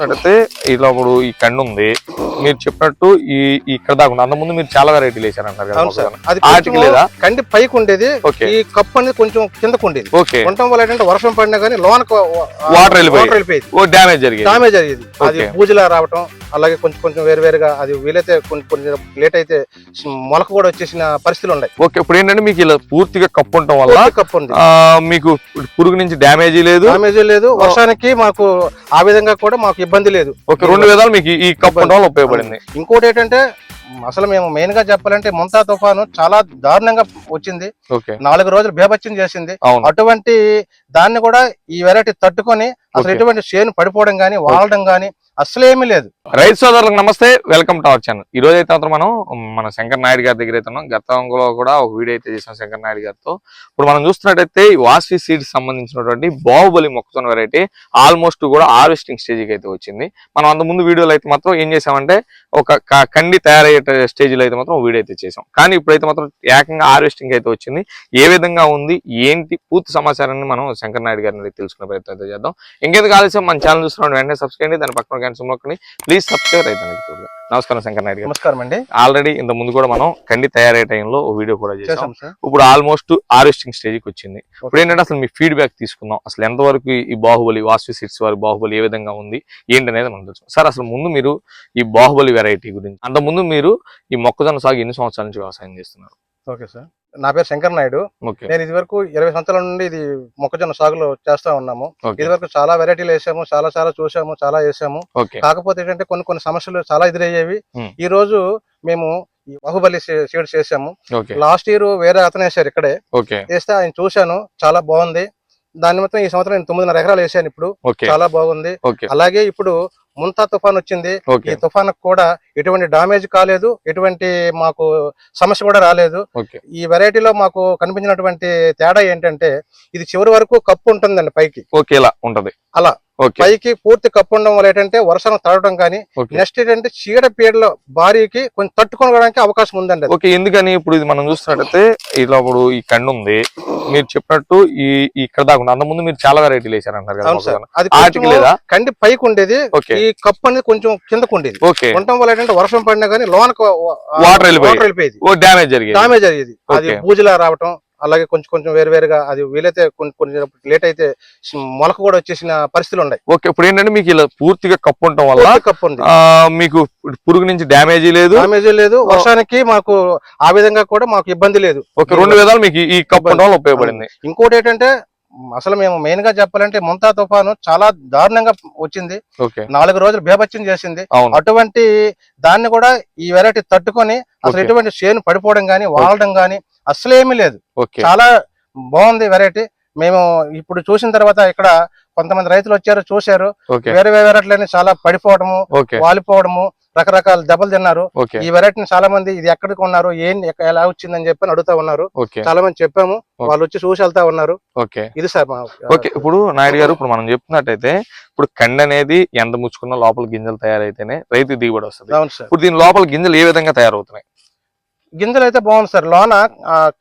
పెడితే ఇలా ఇప్పుడు ఈ కన్ను ఉంది మీరు చెప్పినట్టు ఈ ఇక్కడ దాకా ఉంది అంతకుముందు మీరు చాలా వెరైటీలు వేసారంటారు కదా అవును సార్. మొక్కజొన్న. అది ఆటికి కొంచెం లేదా? కండి పైకి ఉండేది. ఈ కప్పు అనేది కొంచెం కిందకు ఉండేది. ఓకే. ఉండటం వల్ల ఏంటంటే వర్షం పడినా కానీ వెళ్ళిపోయేది. వాటర్ వెళ్ళిపోయేది. ఓ డ్యామేజ్ జరిగింది. డామేజ్ అయ్యేది అది. బూజులా రావటం అలాగే కొంచెం కొంచెం వేరు వేరుగా అది వీలైతే కొంచెం కొంచెం లేట్ అయితే మొలక కూడా వచ్చేసిన పరిస్థితులు ఉన్నాయి. ఓకే ఇప్పుడు ఏంటంటే మీకు ఇలా పూర్తిగా కప్పు ఉండటం వల్ల కప్పు ఉంది. మీకు పురుగు నుంచి డ్యామేజ్ లేదు. డామేజ్ లేదు. వర్షానికి మాకు ఆ విధంగా కూడా మాకు ఇబ్బంది లేదు. ఓకే రెండు విధాలు మీకు ఈ- కప్పు ఉండడం వల్ల ఉపయోగపడింది. ఇంకోటి ఏంటంటే అసలు మేము మెయిన్గా చెప్పాలంటే ముంతా తుఫాను చాలా దారుణంగా వచ్చింది. నాలుగు రోజులు బేబత్యం చేసింది. అటువంటి దాన్ని కూడా ఈ వెరైటీ తట్టుకొని అసలు. ఎటువంటి చేను పడిపోవడం గానీ వాలడం గానీ అసలు ఏమీ లేదు. రైతు సోదరులకు నమస్తే వెల్కమ్ టు అవర్ ఛానల్. ఈ రోజు అయితే మాత్రం మనం మన శంకర్ నాయుడు గారి దగ్గర అయితే ఉన్నాం. గతంలో కూడా ఒక వీడియో అయితే చేసాం శంకర్ నాయుడు గారితో. ఇప్పుడు మనం చూస్తున్నట్టయితే ఈ వాస్వి సీడ్స్ సంబంధించినటువంటి బాహుబలి మొక్కజొన్న వెరైటీ ఆల్మోస్ట్ కూడా హార్వెస్టింగ్ స్టేజ్కి అయితే వచ్చింది. మనం అంత ముందు వీడియోలో అయితే మాత్రం ఏం చేసామంటే ఒక కండి తయారయ్యే స్టేజ్లో అయితే మాత్రం వీడియో అయితే చేసాం కానీ ఇప్పుడైతే మాత్రం ఏకంగా హార్వెస్టింగ్ అయితే వచ్చింది. ఏ విధంగా ఉంది ఏంటి పూర్తి సమాచారాన్ని మనం శంకర్ నాయుడు గారిని తెలుసుకునే ప్రయత్నం అయితే చేద్దాం. ఇంకెందుకు ఆలస్యం మన ఛానల్ చూస్తున్నాం వెంటనే సబ్స్క్రైబ్ దాని పక్కన గంట నొక్కండి ప్లీజ్ సబ్స్క్రైబ్ చూడండి. నమస్కారం శంకర్ నాయుడు నమస్కారం అండి. ఆల్రెడీ ఇంత ముందు కూడా మనం కండి తయారయ్యే టైంలో ఓ వీడియో కూడా చేసాం ఇప్పుడు ఆల్మోస్ట్ హార్వెస్టింగ్ స్టేజ్కి వచ్చింది. ఇప్పుడు ఏంటంటే అసలు మీ ఫీడ్బ్యాక్ తీసుకుందాం. అసలు ఎంతవరకు ఈ బాహుబలి వాసు సిట్స్ వారి బాహుబలి ఏ విధంగా ఉంది ఏంటి అనేది మనం తెలుసు సార్ అసలు ముందు మీరు ఈ బాహుబలి వెరైటీ గురించి అంత ముందు మీరు ఈ మొక్కజొన్న సాగు ఎన్ని సంవత్సరాల నుంచి వ్యవసాయం చేస్తున్నారు? Okay sir. నా పేరు శంకర్ నాయుడు. నేను ఇది వరకు ఇరవై సంవత్సరాల నుండి ఇది మొక్కజొన్న సాగులో చేస్తా ఉన్నాము. ఇది వరకు చాలా వెరైటీలు వేసాము చాలా చాలా చూసాము చాలా వేసాము. కాకపోతే ఏంటంటే కొన్ని కొన్ని సమస్యలు చాలా ఎదురయ్యేవి. ఈ రోజు మేము ఈ బాహుబలి సీడ్స్ చేసాము. లాస్ట్ ఇయర్ వేరే అతను వేసారు ఇక్కడే. వేస్తే ఆయన చూశాను చాలా బాగుంది. దాని మొత్తం ఈ సంవత్సరం నేను తొమ్మిదిన్నర ఎకరాలు వేసాను ఇప్పుడు. చాలా బాగుంది. అలాగే ఇప్పుడు ముంతా తుఫాన్ వచ్చింది. ఈ తుఫాన్ కూడా ఎటువంటి డామేజ్ కాలేదు. ఎటువంటి మాకు సమస్య కూడా రాలేదు. ఈ వెరైటీలో మాకు కనిపించినటువంటి తేడా ఏంటంటే ఇది చివరి వరకు కప్పు ఉంటుందండి పైకి. ఓకే ఇలా ఉంటది. అలా. ఓకే. పైకి పూర్తి కప్పు ఉండడం వల్ల ఏంటంటే వర్షం తడవడం కానీ నెక్స్ట్ ఏంటంటే చీడ పీడల భారీకి కొంచెం తట్టుకోవడానికి అవకాశం ఉందండి. ఓకే ఎందుకని ఇప్పుడు ఇది మనం చూస్తున్నట్టయితే ఇలా ఇప్పుడు ఈ కండు ఉంది. మీరు చెప్పినట్టు ఈ ఇక్కడ దాకా ఉంది. అంత ముందు మీరు చాలా వెరైటీలు వేసారంటారు కదా అవును సార్. మొక్కజొన్న. అది ఆటికి కొంచెం లేదా? కండి పైకి ఉండేది. ఈ కప్పు అనేది కొంచెం కిందకు ఉండేది. ఉండటం వల్ల ఏంటంటే వర్షం పడినా కానీ లోనకు Water వెళ్ళిపోయేది. వెళ్ళిపోయేది. ఓ డ్యామేజ్ జరిగింది. డామేజ్ అయ్యేది అది. బూజులా రావటం అలాగే కొంచెం కొంచెం వేరు వేరుగా అది వీలైతే కొన్ని కొంచెం లేట్ అయితే మొలక కూడా వచ్చేసిన పరిస్థితులు ఉన్నాయి. ఓకే ఇప్పుడు ఏంటంటే మీకు ఇలా పూర్తిగా కప్పు ఉండటం వల్ల కప్పు ఉంది. మీకు పురుగు నుంచి డ్యామేజ్ లేదు. డామేజ్ లేదు. వర్షానికి మాకు ఆ విధంగా కూడా మాకు ఇబ్బంది లేదు. ఓకే రెండు విధాలు మీకు ఈ- కప్పు ఉండడం వల్ల ఉపయోగపడింది. ఇంకోటి ఏంటంటే అసలు మేము మెయిన్గా చెప్పాలంటే ముంతా తుఫాను చాలా దారుణంగా వచ్చింది. ఓకే. నాలుగు రోజులు బేబత్యం చేసింది. అటువంటి దాన్ని కూడా ఈ వెరైటీ తట్టుకొని అసలు. ఎటువంటి చేను పడిపోవడం గానీ వాలడం గానీ అసలు ఏమీ లేదు చాలా బాగుంది వెరైటీ మేము ఇప్పుడు చూసిన తర్వాత ఇక్కడ కొంతమంది రైతులు వచ్చారు చూశారు. వేరే వేరే వెరైటీలని చాలా పడిపోవడము వాలిపోవడము రకరకాల దెబ్బలు తిన్నారు. ఈ వెరైటీని చాలా మంది ఇది ఎక్కడికి ఉన్నారు ఏం ఎలా వచ్చిందని చెప్పి అడుగుతా ఉన్నారు. చాలా మంది చెప్పాము వాళ్ళు వచ్చి చూసి వెళ్తా ఉన్నారు. ఓకే. ఇది సార్ ఓకే. ఇప్పుడు నాయుడు గారు ఇప్పుడు మనం చెప్తున్నట్టయితే ఇప్పుడు కండి అనేది ఎంత ముచ్చుకున్న లోపల గింజలు తయారైతేనే రైతు దిగుబడి వస్తుంది. ఇప్పుడు దీని లోపల గింజలు ఏ విధంగా తయారవుతున్నాయి? గింజలు అయితే బాగుంది సార్. లోన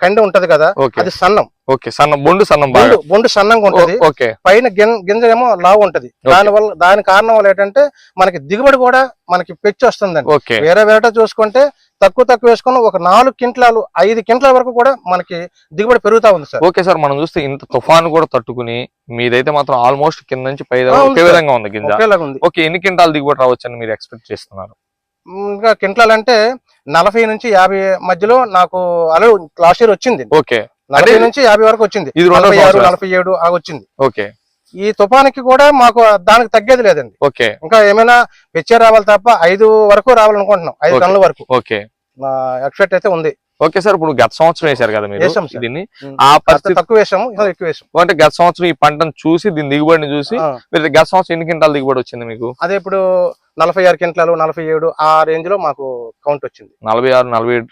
కండి ఉంటది కదా అది సన్నం. ఓకే సన్నం బొండు సన్నం బొండు సన్నంగా ఉంటది. ఓకే. పైన గింజ ఏమో లావు ఉంటది. దాని వల్ల దాని కారణం వల్ల ఏంటంటే మనకి దిగుబడి కూడా మనకి పెచ్చి వస్తుందండి. ఓకే. వేరే వేరే చూసుకుంటే తక్కువ తక్కువ వేసుకుని ఒక నాలుగు కింట్లాలు ఐదు కింట్ల వరకు కూడా మనకి దిగుబడి పెరుగుతా ఉంది సార్. ఓకే సార్ మనం చూస్తే ఇంత తుఫాను కూడా తట్టుకుని మీదైతే మాత్రం ఆల్మోస్ట్ కింద నుంచి పై ఒకే. విధంగా ఉంది గింజ. ఓకే ఎన్ని క్వింటాలు దిగుబడి రావచ్చు అని మీరు ఎక్స్పెక్ట్ చేస్తున్నారు? ఇంకా కింట్లాలు అంటే నలభై నుంచి యాభై మధ్యలో నాకు అలా లాస్ట్ ఇయర్ వచ్చింది. ఓకే. నలభై నుంచి యాభై వరకు వచ్చింది. ఇది నలభై ఆరు సంవత్సరం. నలభై ఏడు ఆ వచ్చింది. ఓకే. ఈ తుఫానికి కూడా మాకు దానికి తగ్గేది లేదండి. ఓకే. ఇంకా ఏమైనా పెచ్చే రావాలి తప్ప ఐదు వరకు రావాలనుకుంటున్నాం. ఐదు. టన్నుల వరకు. ఓకే. ఎక్స్పెక్ట్ అయితే ఉంది. ఓకే సార్ ఇప్పుడు గత సంవత్సరం వేశారు కదా మీరు. దీన్ని. ఆ పరిస్థితి తక్కువ వేసాము ఎక్కువ వేసాము అంటే గత సంవత్సరం ఈ పంటను చూసి దీని దిగుబడిని చూసి మీరు గత సంవత్సరం ఎన్ని క్వింటాలు దిగుబడి వచ్చింది మీకు? అదే ఇప్పుడు నలభై ఆరు కింటాలు నలభై ఏడు ఆ రేంజ్లో మాకు కౌంట్ వచ్చింది. నలభై ఆరు నలభై ఏడు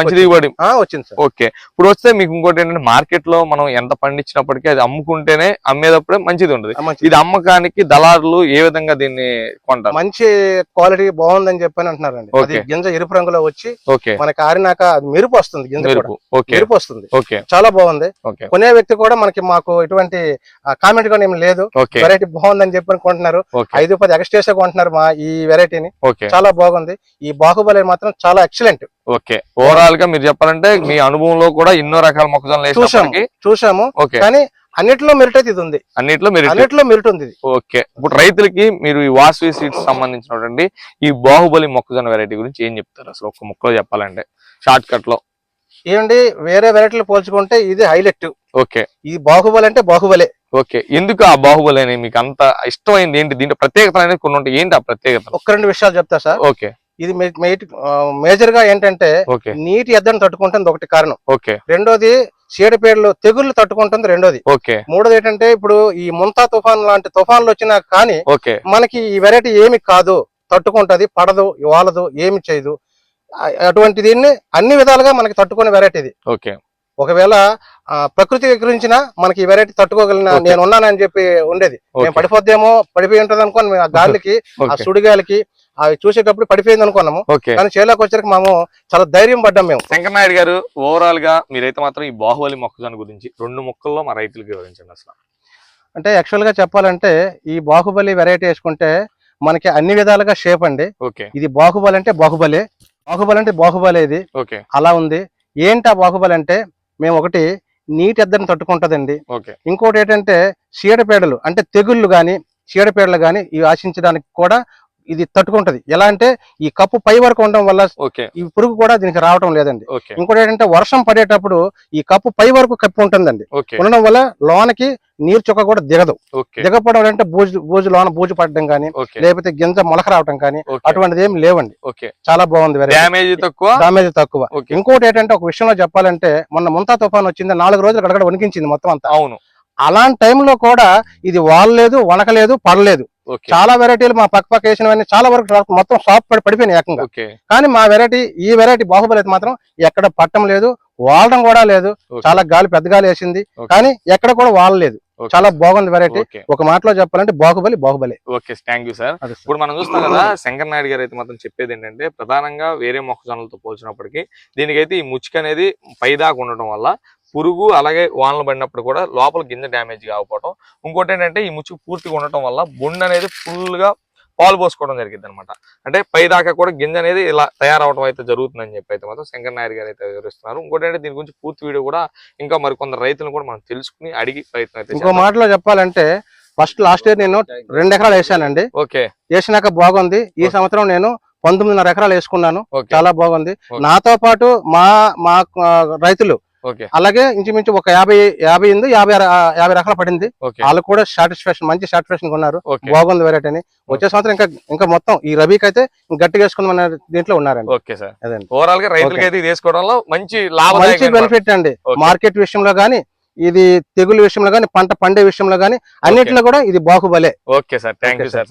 మంచి దిగుబడి ఆ వచ్చింది సార్. ఓకే. ఇప్పుడు వస్తే మీకు ఇంకోటి ఏంటంటే మార్కెట్లో మనం ఎంత పండించినప్పటికీ అది అమ్ముకుంటేనే అమ్మేటప్పుడే మంచిది ఉండదు. ఇది అమ్మకానికి దళారులు ఏ విధంగా దీన్ని కొంటారు? మంచి క్వాలిటీ బాగుందని చెప్పని అంటున్నారండి. అది. గింజ ఎరుపు రంగులో వచ్చి మనకి ఆరినాక అది మెరుపు వస్తుంది గింజ మెరుపు. వస్తుంది. చాలా బాగుంది. కొనే వ్యక్తి కూడా మనకి మాకు ఎటువంటి కామెంట్ కూడా ఏం లేదు. వెరైటీ బాగుందని చెప్పి కొంటున్నారు. ఐదు పది ఎక్స్ట్రేస్ కొంటున్నారు మా ఈ వెరైటీని. చాలా బాగుంది. ఈ బాహుబలి మాత్రం చాలా ఎక్సలెంట్ ఓకే. ఓవరాల్గా మీరు చెప్పాలంటే మీ అనుభవంలో కూడా ఎన్నో రకాల మొక్కజొన్నలు చూసాము చూసాము కానీ అన్నిటిలో మెరిట్ అయితే ఇది ఉంది అన్నిట్లో మీరు అన్నిటిలో మెరిట్ ఉంది ఇది. ఓకే. ఇప్పుడు రైతులకి మీరు ఈ వాసవి సీడ్స్ సంబంధించినటువంటి ఈ బాహుబలి మొక్కజొన్న వెరైటీ గురించి ఏం చెప్తారు? అసలు ఒక్క ముక్కలో చెప్పాలంటే. షార్ట్ కట్లో. ఏమండి? వేరే వెరైటీలు పోల్చుకుంటే ఇది హైలైట్ ఓకే. ఈ బాహుబలి అంటే బాహుబలే. ఓకే. ఎందుకు ఆ బాహుబలి అని మీకు అంత ఇష్టమైంది? ఏంటి దీంట్లో ప్రత్యేకత అనేది కొన్ని ఉంటాయి. ఏంటి ఆ ప్రత్యేకత ఒక్క రెండు విషయాలు చెప్తా సార్. ఓకే. ఇది మేజర్గా ఏంటంటే ఓకే. నీటి ఎద్దను తట్టుకుంటుంది ఒకటి కారణం. ఓకే. రెండోది చీడపీడలు తెగుళ్ళు తట్టుకుంటుంది రెండోది. ఓకే. మూడోది ఏంటంటే ఇప్పుడు ఈ ముంతా తుఫాన్ లాంటి తుఫాన్లు వచ్చినా కానీ ఓకే. మనకి ఈ వెరైటీ ఏమి కాదు. తట్టుకుంటది పడదు వాలదు ఏమి చేయదు. అటువంటి దీన్ని అన్ని విధాలుగా మనకి తట్టుకునే వెరైటీ ఇది ఓకే. ఒకవేళ ప్రకృతి గురించిన మనకి ఈ వెరైటీ తట్టుకోగలిగిన. నేను ఉన్నానని చెప్పి ఉండేది. మేము పడిపోద్దేమో పడిపోయి ఉంటది అనుకోని మేము ఆ గాలికి ఆ సుడిగాలికి అవి చూసేటప్పుడు పడిపోయింది అనుకున్నాము కానీ చేలోకి వచ్చరికి మేము చాలా ధైర్యం పడ్డాం మేము. శంకర్ నాయుడు గారు ఓవరాల్గా మీరైతే మాత్రం ఈ బాహుబలి మొక్కజొన్న గురించి రెండు ముక్కల్లో మా రైతులకు వివరించండి అసలు. అంటే యాక్చువల్గా చెప్పాలంటే ఈ బాహుబలి వెరైటీ వేసుకుంటే మనకి అన్ని విధాలుగా షేప్ అండి. ఇది బాహుబలి అంటే బాహుబలి బాహుబలి అంటే బాహుబలి ఇది. అలా ఉంది. ఏంటి ఆ బాహుబలి అంటే మేము ఒకటి నీటి ఎద్దరిని తట్టుకుంటదండి. ఓకే. ఇంకోటి ఏంటంటే చీడపీడలు అంటే తెగుళ్ళు గాని చీడపీడలు గాని ఇవి ఆశించడానికి కూడా ఇది తట్టుకుంటది. ఎలా అంటే ఈ కప్పు పై వరకు ఉండడం వల్ల ఈ పురుగు కూడా దీనికి రావడం లేదండి. ఇంకోటి ఏంటంటే వర్షం పడేటప్పుడు ఈ కప్పు పై వరకు కప్పి ఉంటుందండి. ఉండడం వల్ల లోనకి నీరు చుక్క కూడా దిగదు. దిగపడం అంటే బూజు బూజు లోన బూజు పడడం కానీ లేకపోతే గింజ మొలక రావడం కానీ అటువంటిది ఏం లేవండి. చాలా బాగుంది డ్యామేజ్ తక్కువ? డామేజ్ తక్కువ. ఇంకోటి ఏంటంటే ఒక విషయంలో చెప్పాలంటే మొన్న ముంతా తుఫాన్ వచ్చింది నాలుగు రోజులు గడగడ వణికించింది మొత్తం అంతా. అవును. అలాంటి టైంలో కూడా ఇది వాలలేదు వణకలేదు పడలేదు. చాలా వెరైటీలు మా పక్క పక్క వేసినవన్నీ చాలా వరకు మొత్తం షాప్ పడి పడిపోయినాయి ఏకంగా. ఓకే. కానీ మా వెరైటీ ఈ వెరైటీ బాహుబలి అయితే మాత్రం ఎక్కడ పట్టం లేదు వాలడం కూడా లేదు. చాలా గాలి పెద్ద గాలి వేసింది. కానీ ఎక్కడ కూడా వాలలేదు ఓకే. చాలా బాగుంది వెరైటీ. ఒక మాటలో చెప్పాలంటే Baahubali Baahubali. Okay thank you sir. ఇప్పుడు మనం చూస్తాం కదా శంకర్ నాయుడు గారు అయితే మాత్రం చెప్పేది ఏంటంటే ప్రధానంగా వేరే మొక్కజొన్నలతో పోల్చినప్పటికీ దీనికైతే ఈ ముచ్చుక అనేది పైదాకా ఉండటం వల్ల పురుగు అలాగే వానలు పడినప్పుడు కూడా లోపల గింజ డ్యామేజ్ కాకపోవడం ఇంకోటి ఏంటంటే ఈ ముచ్చుకు పూర్తిగా ఉండటం వల్ల బొండు అనేది ఫుల్గా పాలు పోసుకోవడం జరిగింది అనమాట అంటే పైదాకా కూడా గింజ అనేది ఇలా తయారవడం అయితే జరుగుతుందని చెప్పి అయితే మాత్రం శంకర్ నాయుడు గారు అయితే వివరిస్తున్నారు. ఇంకోటి అంటే దీని గురించి పూర్తి వీడియో కూడా ఇంకా మరికొందరు రైతులను కూడా మనం తెలుసుకుని అడిగి ప్రయత్నం అయితే ఇంకో. మాటలో చెప్పాలంటే ఫస్ట్ లాస్ట్ ఇయర్ నేను రెండు ఎకరాలు వేసానండి. ఓకే. వేసినాక బాగుంది. ఈ. సంవత్సరం నేను పంతొమ్మిదిన్నర ఎకరాలు వేసుకున్నాను. చాలా బాగుంది. నాతో పాటు మా మా రైతులు అలాగే ఇంచుమించు ఒక యాభై యాభై ఉంది యాభై యాభై రకాలు పడింది. వాళ్ళు కూడా సాటిస్ఫాక్షన్ మంచి సాటిస్ఫాక్షన్ కొన్నారు. ఓకే. బాగుంది వెరైటీ అని. వచ్చే సంవత్సరం ఇంకా ఇంకా మొత్తం ఈ రబీకి అయితే గట్టిగా వేసుకుందాం దీంట్లో ఉన్నారండి. Okay sir. అదండి ఓవరాల్గా రైతులకి అయితే వేసుకోవడంలో మంచి మంచి లాభదాయక బెనిఫిట్ అండి. మార్కెట్ విషయంలో గానీ ఇది తెగులు విషయంలో గానీ పంట పండే విషయంలో గానీ అన్నిట్లో కూడా ఇది బాహుబలే. Okay sir. Thank you sir.